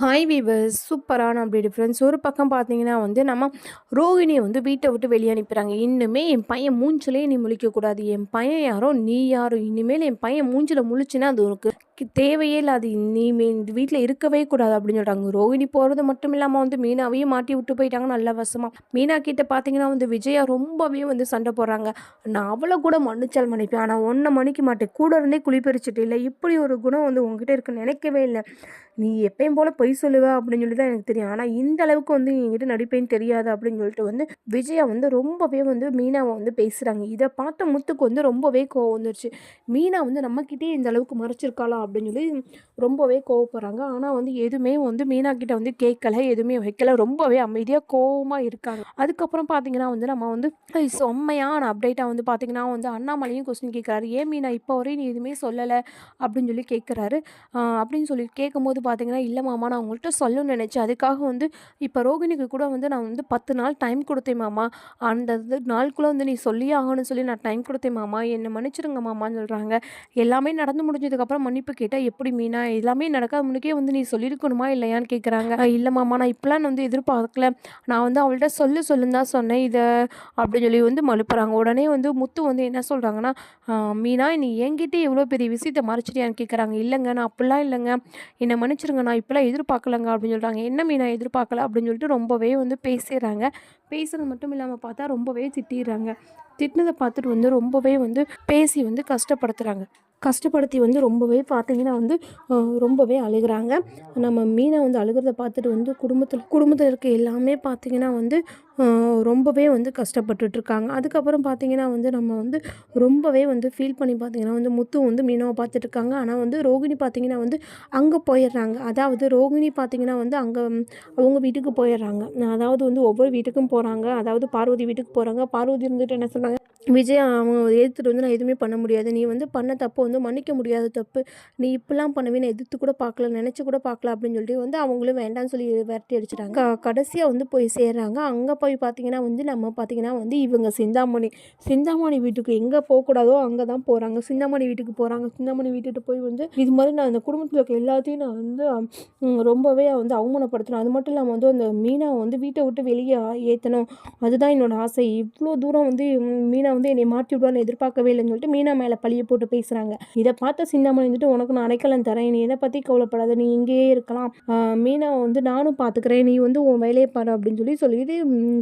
Hi viewers சூப்பரான அப்படி difference ஒரு பக்கம் பார்த்தீங்கன்னா வந்து நம்ம ரோகிணியை வந்து வீட்டை விட்டு வெளியே அனுப்புகிறாங்க இன்னுமே என் பையன் மூஞ்சிலே நீ முழிக்கக்கூடாது என் பையன் யாரோ நீ யாரோ இனிமேல் என் பையன் மூஞ்சில் முழிச்சுன்னா அது உனக்கு தேவையே இல்லை. அது இனிமே இந்த வீட்டில் இருக்கவே கூடாது அப்படின்னு சொல்கிறாங்க ரோகிணி போகிறது மட்டும் இல்லாமல் வந்து மீனாவையும் மாட்டி விட்டு போயிட்டாங்க. நல்ல வசமாக மீனா கிட்ட பார்த்தீங்கன்னா வந்து விஜயா ரொம்பவே வந்து சண்டை போடுறாங்க. நான் அவளை கூட மன்னிச்சால் மன்னிப்பேன். ஆனால் ஒன்றை மன்னிக்க மாட்டேன். கூட இருந்தே குளிப்பறிச்சிட்டு இல்லை இப்படி ஒரு குணம் வந்து உங்ககிட்ட இருக்குன்னு நினைக்கவே இல்லை. நீ எப்பயும் போல் பொய் சொல்லுவ அப்படின்னு சொல்லி தான் எனக்கு தெரியும். ஆனால் இந்த அளவுக்கு வந்து என்கிட்ட நடிப்பேன்னு தெரியாது அப்படின்னு சொல்லிட்டு வந்து விஜயா வந்து ரொம்பவே வந்து மீனாவை வந்து பேசுகிறாங்க இதை பார்த்த முத்துக்கு வந்து ரொம்பவே கோவம் வந்துருச்சு. மீனா வந்து நம்மக்கிட்டே இந்த அளவுக்கு மறைச்சிருக்காளா அப்படின்னு சொல்லி ரொம்பவே கோவப்படுறாங்க. ஆனால் வந்து எதுவுமே வந்து மீனாக்கிட்ட வந்து கேட்கல எதுவுமே வைக்கல. ரொம்பவே அமைதியாக கோவமாக இருக்காங்க. அதுக்கப்புறம் பார்த்தீங்கன்னா வந்து நம்ம வந்து செம்மையான அப்டேட்டாக வந்து பார்த்தீங்கன்னா வந்து அண்ணாமலையும் கொஸ்டின் கேட்குறாரு ஏன் மீனா இப்போ வரையும் நீ எதுவுமே சொல்லலை? அப்படின்னு சொல்லி கேட்குறாரு அப்படின்னு சொல்லி கேட்கும்போது பார்த்தீங்கன்னா இல்லை மாமா நான் உங்கள்கிட்ட சொல்லணும்னு நினச்சேன். அதுக்காக வந்து இப்போ ரோகிணிக்கு கூட வந்து நான் வந்து பத்து நாள் டைம் கொடுத்தேன் மாமா. அந்த இது நாளுக்குள்ளே வந்து நீ சொல்லியே ஆகணும்னு சொல்லி நான் டைம் கொடுத்தேன் மாமா. என்னை மன்னிச்சிருங்க மாமான்னு சொல்கிறாங்க எல்லாமே நடந்து முடிஞ்சதுக்கப்புறம் மன்னிப்பு கேட்டால் எப்படி மீனா? எல்லாமே நடக்காத முன்னுக்கே வந்து நீ சொல்லியிருக்கணுமா இல்லையான்னு கேட்குறாங்க இல்லை மாமா நான் இப்படிலாம் வந்து எதிர்பார்க்கல. நான் வந்து அவள்கிட்ட சொல்லு சொல்லுன்னு தான் சொன்னேன் இதை அப்படின்னு சொல்லி வந்து மழுப்புறாங்க. உடனே வந்து முத்து வந்து என்ன சொல்கிறாங்கன்னா மீனா நீ என்கிட்ட எவ்வளோ பெரிய விஷயத்தை மறைச்சிட்டியான்னு கேட்குறாங்க இல்லைங்க நான் அப்படிலாம் இல்லைங்க. என்னை மன்னிச்சிருங்க நான் இப்போலாம் எதிர்பார்க்கலங்க அப்படின்னு சொல்கிறாங்க என்ன மீனா எதிர்பார்க்கல? அப்படின்னு சொல்லிட்டு ரொம்பவே வந்து பேசிடுறாங்க பேசுறது மட்டும் இல்லாமல் பார்த்தா ரொம்பவே திட்டிடுறாங்க. திட்டினதை பார்த்துட்டு வந்து ரொம்பவே வந்து பேசி வந்து கஷ்டப்படுத்துகிறாங்க கஷ்டப்படுத்தி வந்து ரொம்பவே பார்த்தீங்கன்னா வந்து ரொம்பவே அழுகுறாங்க. நம்ம மீனை வந்து அழுகிறத பார்த்துட்டு வந்து குடும்பத்தில் குடும்பத்தில் இருக்க எல்லாமே பார்த்திங்கன்னா வந்து ரொம்பவே வந்து கஷ்டப்பட்டுட்ருக்காங்க. அதுக்கப்புறம் பார்த்தீங்கன்னா வந்து நம்ம வந்து ரொம்பவே வந்து ஃபீல் பண்ணி பார்த்தீங்கன்னா வந்து முத்து வந்து மீனவை பார்த்துட்ருக்காங்க. ஆனால் வந்து ரோகிணி பார்த்திங்கன்னா வந்து அங்கே போயிடுறாங்க. அதாவது ரோகிணி பார்த்திங்கன்னா வந்து அங்கே அவங்க வீட்டுக்கு போயிடுறாங்க. அதாவது வந்து ஒவ்வொரு வீட்டுக்கும் போகிறாங்க அதாவது பார்வதி வீட்டுக்கு போகிறாங்க பார்வதி இருந்துட்டு என்ன சொன்னாங்க? விஜய் அவங்க எதிர்த்துட்டு வந்து நான் எதுவுமே பண்ண முடியாது. நீ வந்து பண்ண தப்பு வந்து மன்னிக்க முடியாத தப்பு. நீ இப்படிலாம் பண்ணவே நான் எதிர்த்து கூட பார்க்கல நினச்சி கூட பார்க்கல அப்படின்னு சொல்லிட்டு வந்து அவங்களும் வேண்டாம்னு சொல்லி விரட்டி அடிச்சிட்டாங்க. கடைசியாக வந்து போய் சேர்றாங்க. அங்கே போய் பார்த்தீங்கன்னா வந்து நம்ம பார்த்தீங்கன்னா வந்து இவங்க சிந்தாமணி. சிந்தாமணி வீட்டுக்கு எங்கே போகக்கூடாதோ அங்கே தான் போகிறாங்க சிந்தாமணி வீட்டுக்கு போகிறாங்க சிந்தாமணி வீட்டுக்கு போய் வந்து இது மாதிரி நான் அந்த குடும்பத்தில் இருக்க எல்லாத்தையும் நான் வந்து ரொம்பவே வந்து அவமானப்படுத்தணும். அது மட்டும் இல்லாமல் வந்து அந்த மீனாவை வந்து வீட்டை விட்டு வெளியே ஏற்றணும் அதுதான் என்னோடய ஆசை. இவ்வளோ தூரம் வந்து மீனை மீனா வந்து என்னை மாற்றி விடுவான்னு எதிர்பார்க்கவே இல்லைன்னு சொல்லிட்டு மீனா மேலே பழிய போட்டு பேசுகிறாங்க இதை பார்த்த சிந்தாமணி வந்துட்டு உனக்கு நான் அடைக்கலம் தரேன். நீ எதை பற்றி கவலைப்படாத. நீ இங்கேயே இருக்கலாம். மீனாவை வந்து நானும் பார்த்துக்கிறேன் நீ வந்து உன் வேலையை பாரு அப்படின்னு சொல்லி சொல்லிட்டு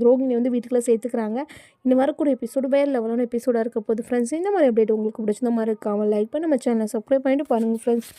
ரோகிணி வந்து வீட்டுக்குள்ளே சேர்த்துக்கிறாங்க. இந்த வரக்கூடிய எபிசோடு வேறு லெவலான எபிசோடாக இருக்க போது ஃப்ரெண்ட்ஸ் இந்த மாதிரி அப்டேட் உங்களுக்கு பிடிச்சிருந்த மாதிரி இருக்காமல் லைக் பண்ணி நம்ம சேனலை சப்ஸ்கிரைப் பண்ணிட்டு பாருங்கள் ஃப்ரெண்ட்ஸ்